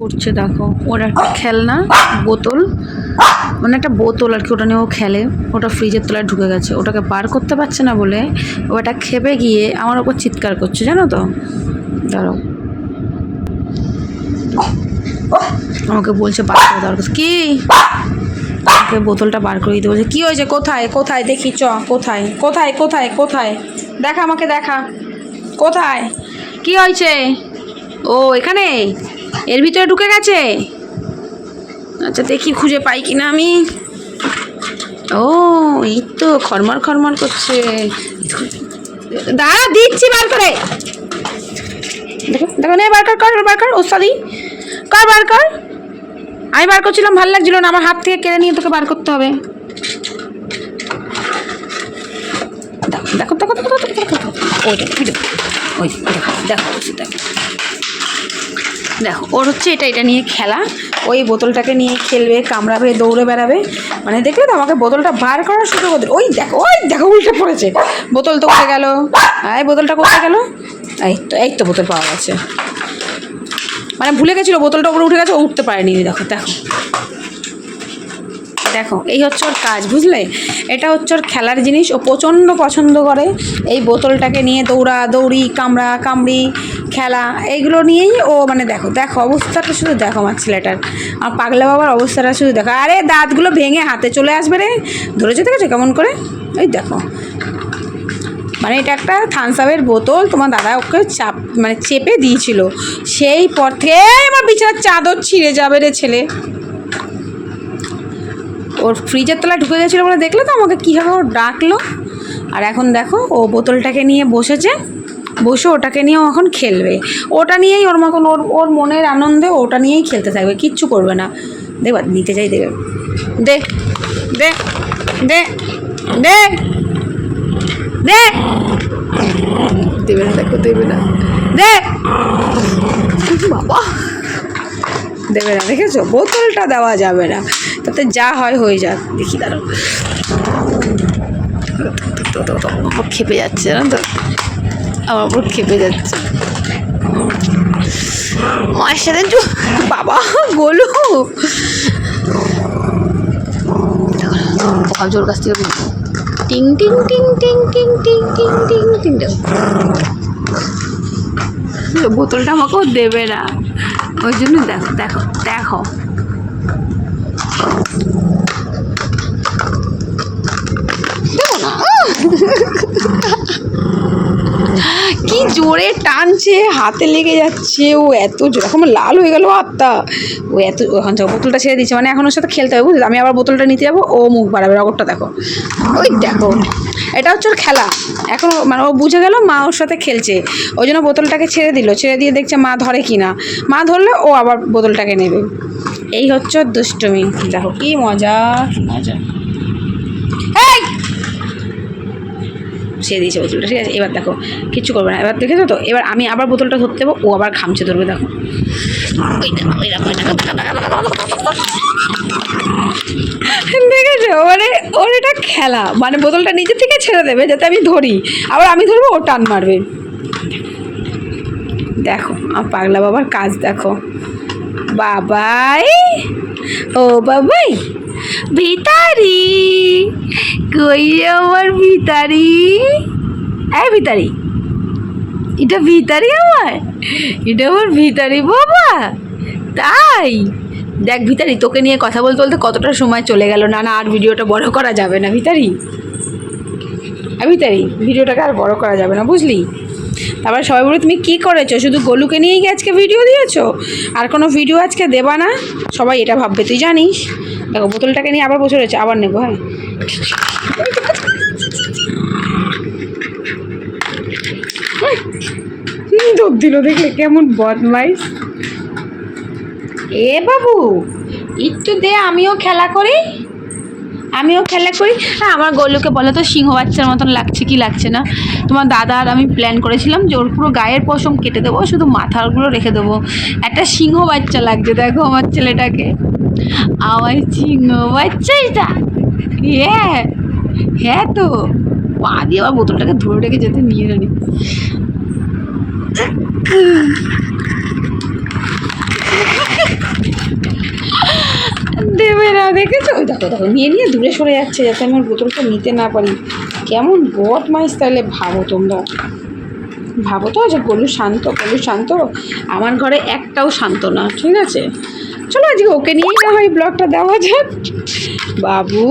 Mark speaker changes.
Speaker 1: করছে, দেখো, ওর একটা খেলনা, বোতল মানে একটা বোতল আর কি, ওটা নিয়ে ও খেলে। ওটা ফ্রিজের তলায় ঢুকে গেছে। ওটাকে বার করতে পারছে না বলে ওটা খেপে গিয়ে আমার ওপর চিৎকার করছে, জানো তো? দাঁড়াও। আমাকে বলছে, বার করে দেওয়ার কথা। কি? আমাকে বোতলটা বার করে দিতে বলছে, কী হয়েছে? কোথায়? কোথায়? দেখি, চ, কোথায়? কোথায়? কোথায়? কোথায়? দেখা, আমাকে দেখা। কোথায়? কি হয়েছে? ও এখানে এর ভিতরে ঢুকে গেছে আচ্ছা দেখি খুঁজে পাই কিনা আমি ও এই তো খরমার খরমার করছে দাঁড়া দিচ্ছি বার করে দেখো দেখো বার কর কর বার কর ওস্তাদি কর বার কর আমি বার করছিলাম ভালো লাগছিল না আমার হাত থেকে কেড়ে নিয়ে তোকে বার করতে হবে দেখো দেখো দেখো দেখো দেখো দেখো দেখো ওই দেখো ওই দেখো দেখো দেখো, ওর হচ্ছে এটা এটা নিয়ে খেলা। ওই বোতলটাকে নিয়ে খেলবে, কামড়াবে, দৌড়ে বেড়াবে। মানে দেখলে তো আমাকে বোতলটা বার করার সুযোগ ওদের ওই দেখো ওই দেখো, উল্টে পড়েছে। বোতল তো উঠে গেল। এই বোতলটা কোথায় গেল? এই তো এই তো বোতল পাওয়া গেছে। মানে ভুলে গেছিল, বোতলটা ওপরে উঠে গেছে উঠতে পারেনি, দেখো দেখো। দেখো, এই হচ্ছে ওর কাজ, বুঝলে? এটা হচ্ছে ওর খেলার জিনিস, ও প্রচণ্ড পছন্দ করে এই বোতলটাকে নিয়ে দৌড়া, দৌড়ি, কামড়া, কামড়ি, খেলা, এইগুলো নিয়েই ও মানে দেখো দেখো অবস্থাটা শুধু দেখো আমার ছেলেটার। আমার পাগলা বাবার অবস্থাটা শুধু দেখো। আরে, দাঁতগুলো ভেঙে হাতে চলে আসবে রে। ধরেছে দেখেছ কেমন করে? ওই দেখো। মানে এটা একটা থানসাপের বোতল, তোমার দাদা ওকে চাপ মানে চেপে দিয়েছিল। সেই পর থেকে আমার বিছানার চাদর ছিঁড়ে যাবে রে ছেলে। ওর ফ্রিজের তলায় ঢুকে গেছিল বলে দেখল তো আমাকে কীভাবে ও ডাকলো। আর এখন দেখো, ও বোতলটাকে নিয়ে বসেছে। বসে ওটাকে নিয়ে এখন খেলবে। ওটা নিয়েই ওর মতন ওর ওর মনের আনন্দে ওটা নিয়েই খেলতে থাকবে, কিচ্ছু করবে না। দেখবা নিতে চাই দেবে দে। দে। দে। দেবে না, দেখো, দেবে না। দে। বাবা। দেবে না, দেখেছ? বোতলটা দেওয়া যাবে না। তাতে যা হয়, হয়ে যাক। দেখি দাঁড়ো খেপে যাচ্ছে, জানো তো? আমার উপর খেপে যাচ্ছে। মায়ের সাথে বাবা, গোলু। জোর কাছ থেকে টিং টিং টিং টিং টিং টিং টিং টিং টিং। বোতলটা আমাকেও দেবে না। ওই জন্য দেখো দেখো দেখো দেবো না কি জোরে টানছে, হাতে লেগে যাচ্ছে, ও এত এখন লাল হয়ে গেল হাতটা ও এত ওখান থেকে বোতলটা ছেড়ে দিচ্ছে মানে এখন ওর সাথে খেলতে হবে আমি আবার বোতলটা নিতে যাব, ও মুখ বাড়াবে রগরটা দেখো। ওই দেখো, এটা হচ্ছে ওর খেলা। এখন মানে ও বুঝে গেল মা ওর সাথে খেলছে। ওই জন্য বোতলটাকে ছেড়ে দিল, ছেড়ে দিয়ে দেখছে মা ধরে কি না মা ধরলে ও আবার বোতলটাকে নেবে। এই হচ্ছে দুষ্টমি। দেখো, কি মজা মজা এই সে দিয়েছে বোতলটা ঠিক আছে, এবার দেখো, কিচ্ছু করবে না। এবার দেখেছ তো? এবার আমি আবার বোতলটা ধরতে যাব ও আবার খামচে ধরবে দেখো। দেখেছ? মানে ওর এটা খেলা। মানে বোতলটা নিজে থেকে ছেড়ে দেবে যাতে আমি ধরি। আবার আমি ধরবো, ও টান মারবে। দেখো, আমার পাগলা বাবার কাজ দেখো। বাবাই, ও বাবাই। ভিতারি, কই আমার ভিতারি? এই ভিতারি, এটা ভিতারি আমার? এটা আমার ভিতারি বাবা। তাই? দেখ ভিতারি, তোকে নিয়ে কথা বলতে বলতে কতটা সময় চলে গেল? না না, আর ভিডিওটা বড় করা যাবে না ভিতারি। ভিতারি, ভিডিওটাকে আর বড় করা যাবে না, বুঝলি? তারপর সবাই বলে তুমি কী করেছ? শুধু গোলুকে নিয়েই আজকে ভিডিও দিয়েছ? আর কোনো ভিডিও আজকে দেবা না? সবাই এটা ভাববে তুই জানিস? দেখো বোতলটাকে নিয়ে আবার বসে রয়েছে আবার নেব হ্যাঁ? দৌড় দিল দেখলে? কেমন বদমাইশ। এ বাবু একটু দে আমিও খেলা করি। আমিও খেলা করি। হ্যাঁ আমার গোলুকে বলো তো, সিংহ বাচ্চার মতন লাগছে কি লাগছে না? তোমার দাদা আর আমি প্ল্যান করেছিলাম যে ওর পুরো গায়ের পশম কেটে দেবো, শুধু মাথাগুলো রেখে দেবো। একটা সিংহ বাচ্চা লাগছে, দেখো আমার ছেলেটাকে। আমার সিংহ বাচ্চা এটা হ্যাঁ হ্যাঁ তো। পা দিয়ে আবার বোতলটাকে ধরে রেখে যেতে নিয়ে জানি দেখো নিয়ে নিয়ে দূরে সরে যাচ্ছে যাতে আমার বোতলটা নিতে না পারি। কেমন বট মাইস তাহলে ভাবো তোমরা। ভাবো তো যে গলু শান্ত গলু শান্ত। আমার ঘরে একটাও শান্ত না, ঠিক আছে? চলো আজকে ওকে নিয়েই না হয় ব্লগটা দেওয়া যাক। বাবু!